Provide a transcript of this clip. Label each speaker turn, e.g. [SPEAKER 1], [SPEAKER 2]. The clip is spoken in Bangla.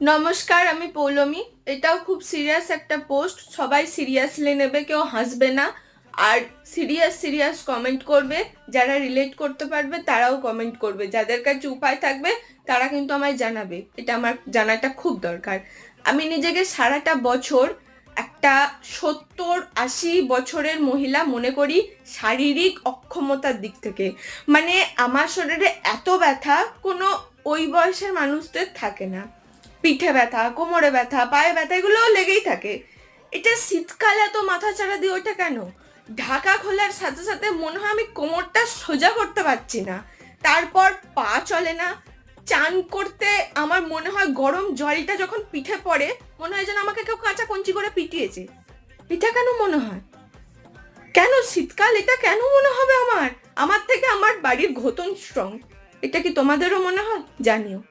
[SPEAKER 1] নমস্কার, আমি পৌলমি। এটাও খুব সিরিয়াস একটা পোস্ট সবাই সিরিয়াসলি নেবে, কেউ হাসবে না। আর সিরিয়াস সিরিয়াস কমেন্ট করবে। যারা রিলেট করতে পারবে, তারাও কমেন্ট করবে। যাদের কাছে উপায় থাকবে, তারা কিন্তু আমায় জানাবে। এটা আমার জানাটা খুব দরকার। আমি নিজেকে সারাটা বছর একটা সত্তর আশি বছরের মহিলা মনে করি শারীরিক অক্ষমতার দিক থেকে। মানে আমার শরীরে এত ব্যথা, কোনো ওই বয়সের মানুষদের থাকে না। পিঠে ব্যথা, কোমরে ব্যথা, পায়ে ব্যথা, এগুলোও লেগেই থাকে। এটা শীতকালে এত মাথা চাড়া দিয়ে ওঠে কেন? ঢাকা খোলার সাথে সাথে মনে হয় আমি কোমরটা সোজা করতে পারছি না। তারপর পা চলে না। চান করতে আমার মনে হয় গরম জলটা যখন পিঠে পড়ে, মনে হয় যেন আমাকে কেউ কাঁচা কঞ্চি করে পিটিয়েছে। এটা কেন মনে হয়? কেন শীতকাল? এটা কেন মনে হবে আমার? আমার থেকে আমার বাড়ির ঘতন স্ট্রং এটা কি তোমাদেরও মনে হয়? জানিও।